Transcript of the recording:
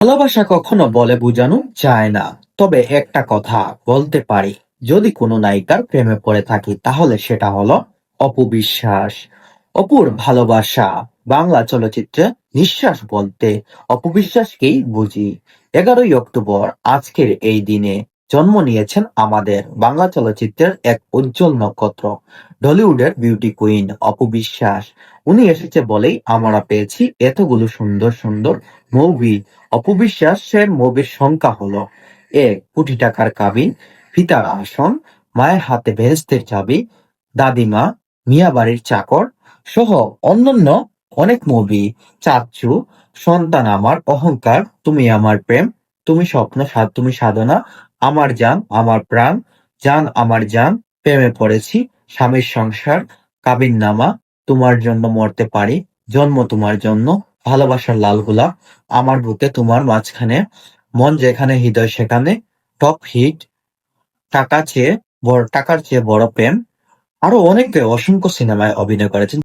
ভালোবাসা কখনো বলে বোঝানো যায় না। তবে একটা কথা বলতে পারি, যদি কোনো নায়িকার প্রেমে পড়ে থাকি, তাহলে সেটা হলো অপবিশ্বাস অপুর ভালোবাসা বাংলা চলচ্চিত্রে নিঃশ্বাস বলতে অপবিশ্বাসকেই বুঝি। এগারোই অক্টোবর, আজকের এই দিনে জন্ম নিয়েছেন আমাদের বাংলা চলচ্চিত্রের এক উজ্জ্বল নক্ষত্র ঢলিউডের বিউটি কুইন অপু বিশ্বাস। উনি এসেছে বলেই আমরা পেয়েছি এতগুলো সুন্দর সুন্দর মুভি অপবিশ্বাসের মুভির সংখ্যা হলো এক, কোটি টাকার কাবিন ফিতার আসন, মায়ের হাতে বেহেস্তের চাবি, দাদিমা মিয়াবাড়ির চাকর সহ অন্যান্য অনেক মুভি চাচ্চু, সন্তান আমার, অহংকার, তুমি আমার প্রেম, তুমি স্বপ্ন তুমি সাধনা আমার যান আমার প্রাণ, জান আমার জান, প্রেমে পড়েছি, স্বামীর সংসার, কাবিন নামা, তোমার জন্য মরতে পারি, জন্ম তোমার জন্য, ভালোবাসার লাল গোলাপ, আমার বুকে তোমার মাঝখানে, মন যেখানে, হৃদয় সেখানে টপ হিট টাকা চেয়ে বড়, টাকার চেয়ে বড় প্রেম। আরও অনেকে অসংখ্য সিনেমায় অভিনয় করেছেন।